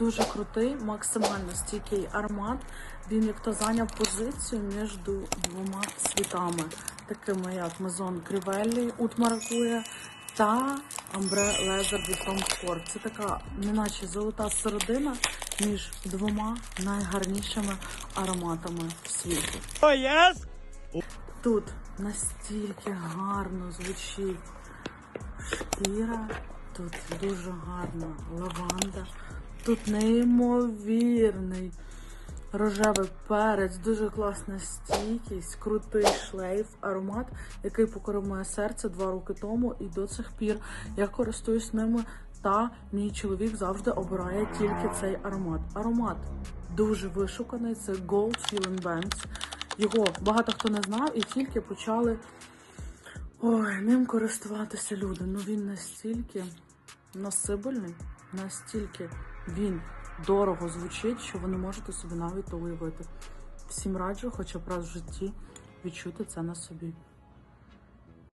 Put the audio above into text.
Дуже крутий, максимально стійкий аромат. Він як то зайняв позицію між двома світами, такими як Maison Crivelli Ут Маракуя та Ambre Leather від Tom Ford. Це така, неначе золота середина між двома найгарнішими ароматами світу. Тут настільки гарно звучить шкіра, тут дуже гарна лаванда, тут неймовірний рожевий перець, дуже класна стійкість, крутий шлейф, аромат, який покорив моє серце два роки тому, і до цих пір я користуюсь ними. Та мій чоловік завжди обирає тільки цей аромат. Аромат дуже вишуканий. Це Gold Feeling Banks. Його багато хто не знав і тільки почали ой, ним користуватися люди. Ну він настільки носибельний, настільки він дорого звучить, що ви не можете собі навіть уявити. Всім раджу, хоча б раз в житті відчути це на собі.